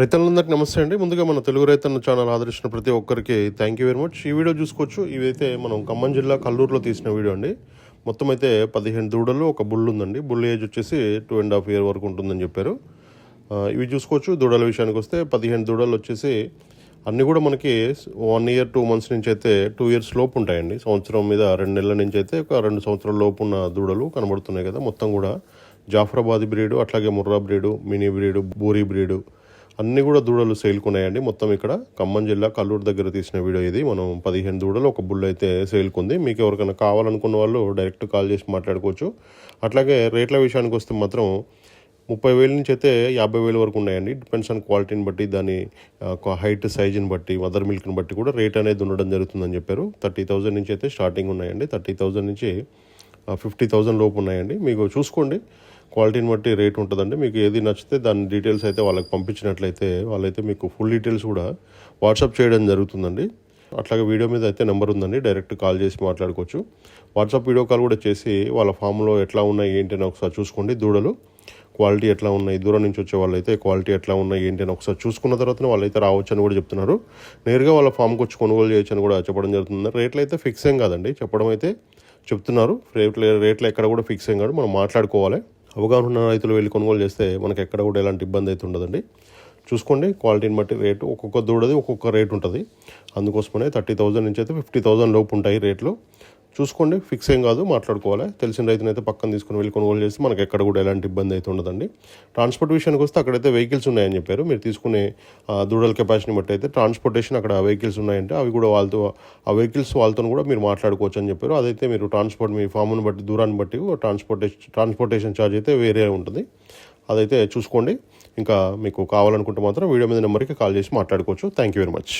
రైతులందరికీ నమస్తే అండి. ముందుగా మన తెలుగు రైతన్న ఛానల్ ఆదరించిన ప్రతి ఒక్కరికి థ్యాంక్ యూ వెరీ మచ్ ఈ వీడియో చూసుకోవచ్చు. ఇవైతే మనం ఖమ్మం జిల్లా కల్లూరులో తీసిన వీడియో అండి. మొత్తం అయితే పదిహేను దూడలు ఒక బుల్ ఉందండి. బుల్ ఏజ్ వచ్చేసి టూ అండ్ హాఫ్ ఇయర్ వరకు ఉంటుందని చెప్పారు. ఇవి చూసుకోవచ్చు. దూడల విషయానికి వస్తే పదిహేను దూడలు వచ్చేసి అన్నీ కూడా మనకి వన్ ఇయర్ టూ మంత్స్ నుంచి అయితే టూ ఇయర్స్ లోపు ఉంటాయండి. సంవత్సరం మీద రెండు నెలల నుంచి అయితే ఒక రెండు సంవత్సరాల లోపు ఉన్న దూడలు కనబడుతున్నాయి కదా. మొత్తం కూడా జాఫరాబాద్ బ్రీడు అట్లాగే ముర్రా బ్రీడు మినీ బ్రీడు బూరి బ్రీడు అన్నీ కూడా దూడలు సేల్కున్నాయండి. మొత్తం ఇక్కడ ఖమ్మం జిల్లా కల్లూరు దగ్గర తీసిన వీడియో ఇది. మనం పదిహేను దూడలు ఒక బుల్ అయితే సేల్కుంది. మీకు ఎవరికైనా కావాలనుకున్న వాళ్ళు డైరెక్ట్ కాల్ చేసి మాట్లాడుకోవచ్చు. అట్లాగే రేట్ల విషయానికి వస్తే మాత్రం ముప్పై వేల నుంచి అయితే యాభై వేల వరకు ఉన్నాయండి. డిపెండ్స్ ఆన్ క్వాలిటీని బట్టి దాని హైట్ సైజుని బట్టి మదర్ మిల్క్ని బట్టి కూడా రేట్ అనేది ఉండడం జరుగుతుందని చెప్పారు. థర్టీ థౌజండ్ నుంచి అయితే స్టార్టింగ్ ఉన్నాయండి. థర్టీ థౌజండ్ నుంచి ఫిఫ్టీ థౌజండ్ లోపు ఉన్నాయండి. మీకు చూసుకోండి. క్వాలిటీని బట్టి రేట్ ఉంటుందండి. మీకు ఏది నచ్చితే దాని డీటెయిల్స్ అయితే వాళ్ళకి పంపించినట్లయితే వాళ్ళైతే మీకు ఫుల్ డీటెయిల్స్ కూడా వాట్సాప్ చేయడం జరుగుతుందండి. అట్లాగే వీడియో మీద అయితే నెంబర్ ఉందండి. డైరెక్ట్ కాల్ చేసి మాట్లాడుకోవచ్చు. వాట్సాప్ వీడియో కాల్ కూడా చేసి వాళ్ళ ఫామ్లో ఎట్లా ఉన్నాయి ఏంటి అని ఒకసారి చూసుకోండి. దూడలు క్వాలిటీ ఎట్లా ఉన్నాయి దూరం నుంచి వచ్చే వాళ్ళైతే క్వాలిటీ ఎట్లా ఉన్నాయి ఏంటి అని ఒకసారి చూసుకున్న తర్వాతనే వాళ్ళైతే రావచ్చు అని కూడా చెప్తున్నారు. నేరుగా వాళ్ళ ఫామ్కి వచ్చి కొనుగోలు చేయొచ్చు అని కూడా చెప్పడం జరుగుతుంది రేట్లు అయితే ఫిక్స్ ఏం కాదండి. చెప్పడం అయితే చెప్తున్నారు. రేట్లు రేట్లు ఎక్కడ కూడా ఫిక్స్ ఏం కాదు. మనం మాట్లాడుకోవాలి. అవగాహన ఉన్న రైతులు వెళ్ళి కొనుగోలు చేస్తే మనకి ఎక్కడ కూడా ఎలాంటి ఇబ్బంది అయితే ఉండదండి. చూసుకోండి క్వాలిటీని బట్టి రేటు ఒక్కొక్క దూడది ఒక్కొక్క రేట్ ఉంటుంది. అందుకోసమనే థర్టీ థౌజండ్ నుంచి అయితే ఫిఫ్టీ థౌజండ్ లోపు ఉంటాయి రేట్లు. చూసుకోండి ఫిక్స్ ఏం కాదు మాట్లాడుకోవాలి. తెలిసిన రైతునైతే పక్కన తీసుకుని వెళ్ళి కొనుగోలు చేస్తే మనకి ఎక్కడ కూడా ఎలాంటి ఇబ్బంది అయితే ఉండదండి. ట్రాన్స్పోర్ట్ విషయానికి వస్తే అక్కడైతే వెహికల్స్ ఉన్నాయని చెప్పారు. మీరు తీసుకునే దూడల కెపాసిటీని బట్టి అయితే ట్రాన్స్పోర్టేషన్ అక్కడ వెహికల్స్ ఉన్నాయంటే అవి కూడా వాళ్ళతో ఆ వెహికల్స్ వాళ్ళతో కూడా మీరు మాట్లాడుకోవచ్చు అని చెప్పారు. అదైతే మీరు ట్రాన్స్పోర్ట్ మీ ఫామ్ను బట్టి దూరాన్ని బట్టి ట్రాన్స్పోర్టేషన్ ట్రాన్స్పోర్టేషన్ ఛార్జ్ అయితే వేరే ఉంటుంది. అదైతే చూసుకోండి. ఇంకా మీకు కావాలనుకుంటే మాత్రం వీడియో మీద నెంబర్కి కాల్ చేసి మాట్లాడుకోవచ్చు. Thank you very much